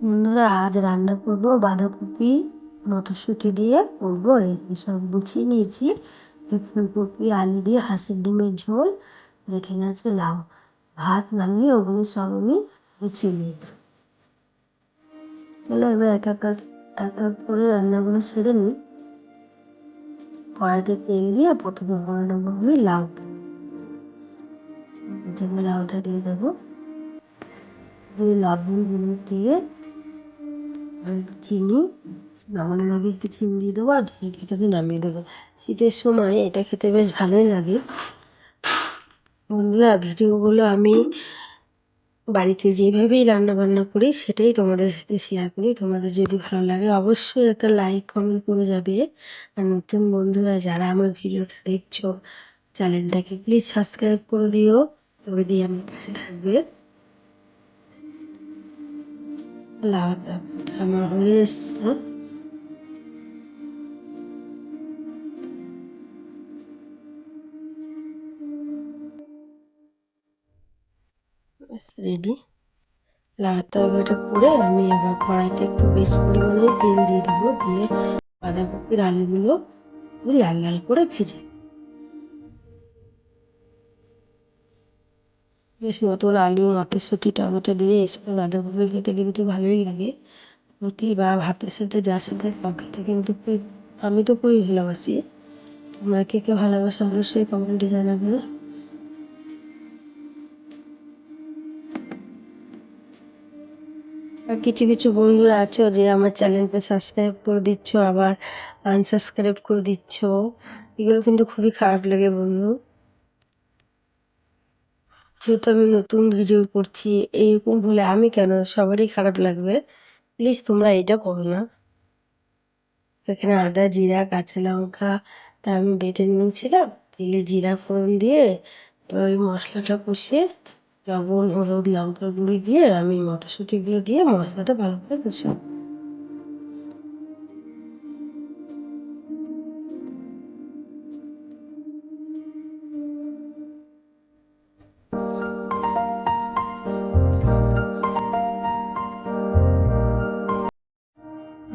বন্ধুরা, আজ রান্না করব বাঁধাকপি, মটরশুঁটি দিয়ে করব। সব গুছিয়ে নিয়েছি। ফুলকপি আলু দিয়ে হাঁসের ডিমের ঝোল এখানে আছে লাউ। ভাত নামিয়ে ওগুলো সব আমি গুছিয়ে নিয়েছি। চলো এবার এক এক এক এক করে রান্নাগুলো সেরে নিই। কড়াইতে তেল দিয়ে প্রথমে রান্না করব লাউ। প্রথমে লাউটা দিয়ে দেবো। দিয়ে লবণ হলুদ চিনি নামানোর আগে একটু চিনি দিয়ে দেবো আর ধনে পাতাকে নামিয়ে দেবো। শীতের সময় এটা খেতে বেশ ভালোই লাগে। বন্ধুরা, ভিডিওগুলো আমি বাড়িতে যেভাবেই রান্না বান্না করি, সেটাই তোমাদের সাথে শেয়ার করি। তোমাদের যদি ভালো লাগে, অবশ্যই একটা লাইক কমেন্ট করে যাবে। আর নতুন বন্ধুরা, যারা আমার ভিডিওটা দেখছ চ্যানেলটাকে প্লিজ সাবস্ক্রাইব করে দিও। তবে দিয়ে আমার কাছে থাকবে। লাউটা আমার হয়ে? এসছে রেডি এটা করে আমি এবার কড়াইতে একটু বেশি পরিমাণে তেল দিয়ে দেবো, দিয়ে বাঁধাকপির আলুগুলো লাল লাল করে ভেজে বেশ নতুন আলু মটরশুঁটি টমেটো দিয়ে এসব বাঁধাকপি খেতে কিন্তু ভালোই লাগে। রুটি বা ভাতের সাথে যার সাথে খেতে কিন্তু আমি তো খুবই ভালোবাসি। তোমরা কে কে ভালোবাসো অবশ্যই কমেন্টে জানাবে। আর কিছু কিছু বন্ধুরা আছো যে আমার চ্যানেলটা সাবস্ক্রাইব করে দিচ্ছ, আবার আনসাবস্ক্রাইব করে দিচ্ছ। এগুলো কিন্তু খুবই খারাপ লাগে বন্ধু। যেহেতু আমি নতুন ভিডিও করছি এরকম হলে আমি কেন? সবারই খারাপ লাগবে। প্লিজ তোমরা এটা করো না। এখানে আদা, জিরা, কাঁচা লঙ্কা, তা আমি বেটে নিয়েছিলাম। তেলে জিরা ফোড়ন দিয়ে ওই মশলাটা কষিয়ে, লবণ, হলুদ লঙ্কা গুঁড়ি দিয়ে আমি মটরশুঁটিগুলো দিয়ে মশলাটা ভালো করে কষাবো।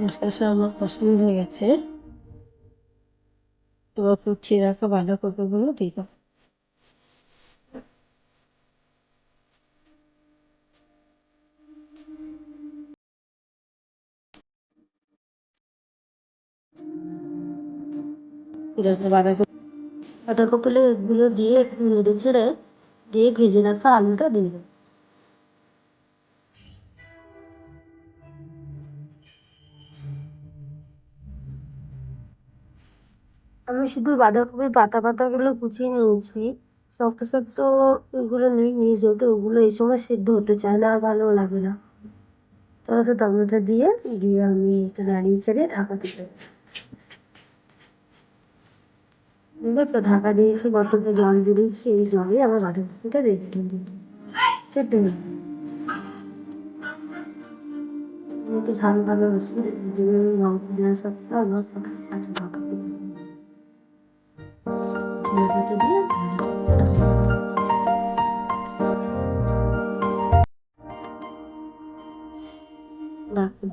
মশলা সব আমার পছন্দ হয়ে গেছে। এবার কুচিয়ে রাখা বাঁধাকপিগুলো দেবো বাঁধাকপি বাঁধাকপিগুলো দিয়ে নেড়ে চেড়ে দিয়ে ভেজে রাখা আলুটা দিয়ে দেবো আমি শুধু বাঁধাকপির পাতা পাতাগুলো কুচিয়ে নিয়েছি শক্ত শক্ত ওইগুলো নিয়ে নিয়ে যেহেতু ওগুলো এই সময় সেদ্ধ হতে চায় না আর ভালো লাগে না তো টমেটো দিয়ে দিয়ে আমি এটা নাড়িয়ে চেড়ে ঢাকা দিতে দেখো ঢাকা দিয়ে এসে কতটা জল দিয়েছি এই জলে আমার বাঁধাকপিটা রেডি দিই খেতে একটু ঝাল ভালোবাসি যে লঙ্কা সবটা আমার কাঁচা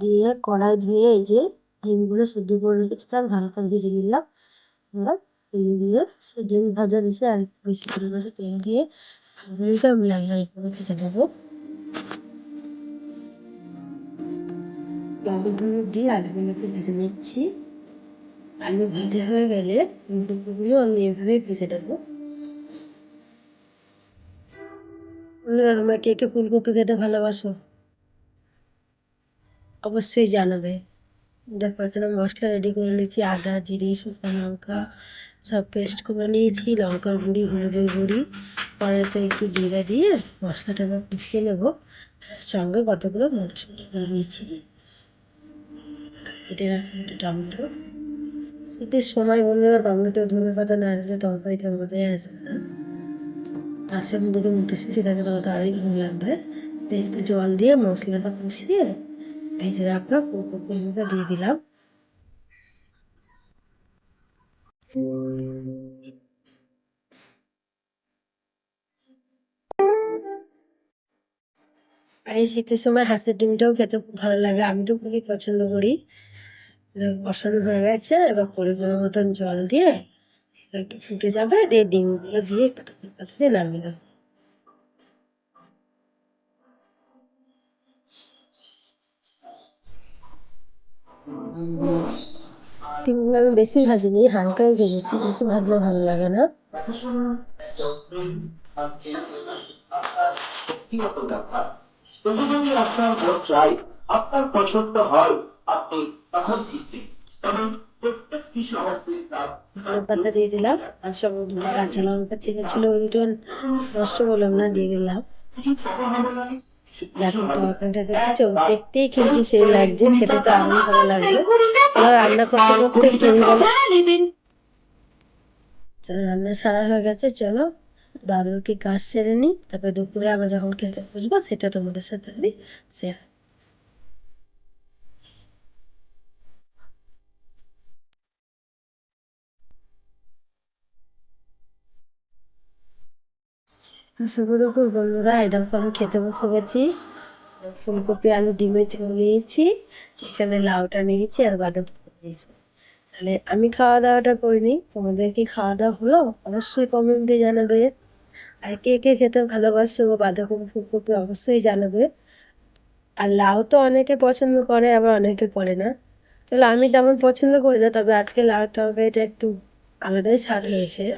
দিয়ে কড়াই ধুয়ে এই যে ডিমগুলো সেদ্ধ করে রেখেছিলাম, হালকা ভেজে নিলাম। এবার তেল দিয়ে সে ডিম ভাজা দিয়েছে আর বেশি পরিমাণে তেল দিয়ে আমি লাল করে ভেজে নেব। লবণ দিয়ে আলুগুলোকে ভেজে নিচ্ছি। আলু ভাজা হয়ে গেলে আমি এভাবে ভেজে নেব। কে ফুলকপি খেতে ভালোবাসো? অবশ্যই জানাবে। দেখো, এখানে মশলা রেডি করে নিয়েছি, আদা, জিরে, শুকনো লঙ্কা, সব পেস্ট করে নিয়েছি, লঙ্কার গুঁড়ি, হলুদের গুঁড়ি। কড়াইতে একটু জিরা দিয়ে মশলাটা এবার কষিয়ে নেব। সঙ্গে কতগুলো মটরশুঁটি নিয়েছি। কেটে রাখুন টমেটো। শীতের সময় বন্ধুরা টমেটো ধনে পাতা না দিলে তরকারিটা মজাই আসে না। মধ্যে যদি মটরশুঁটি থাকে তাহলে তাড়াতাড়ি ভালো লাগবে। একটু জল দিয়ে মশলাটা কষিয়ে ভেজে রাখা ফুলকপিটা দিয়ে দিলাম। আর এই শীতের সময় হাঁসের ডিমটাও খেতে খুব ভালো লাগে। আমি তো খুবই পছন্দ করি। কষানো হয়ে গেছে, এবার পরিমাণ মতন জল দিয়ে একটু ফুটে যাবে, দিয়ে ডিমগুলো দিয়ে একটু দিয়ে নামিয়ে দেবো আমি বেশি ভাজিনি হালকাই ভেজেছি, বেশি ভাজলে ভালো লাগে না। আপনার পছন্দ হয় আপনি ঠিক দিয়ে দিলাম আর সব কাঁচা লঙ্কা চিনে ছিল ওইটা নষ্ট করলাম না, দিয়ে দিলাম। দেখো তরকারিটা দেখেছ? দেখতেই কিন্তু সেই লাগছে খেতে তো আরও ভালো লাগবে এবার রান্না করতে করতে একটু গেল। চলো রান্না সারা হয়ে গেছে চলো। বাবুকে কাজ সেরে নিই তারপরে দুপুরে আবার যখন খেতে বসবো সেটা তোমাদের সাথে আমি শেয়ার দুপুর বন্ধুরা এই আমি খেতে বসে গেছি ফুলকপি, আলু ডিমের ঝোল নিয়েছি। এখানে লাউটা নিয়েছি আর বাঁধাকপি নিয়েছি। তাহলে আমি খাওয়া দাওয়াটা করিনি, তোমাদের কি খাওয়া দাওয়া হলো? অবশ্যই কমেন্ট জানাবে। আর কে কে খেতে ভালোবাসো, বাঁধাকপি, ফুলকপি অবশ্যই জানাবে। আর লাউ তো অনেকে পছন্দ করে, আবার অনেকে করে না। তাহলে আমি তেমন পছন্দ করি না, তবে আজকে লাউ তরকারিটা একটু আলাদাই স্বাদ হয়েছে।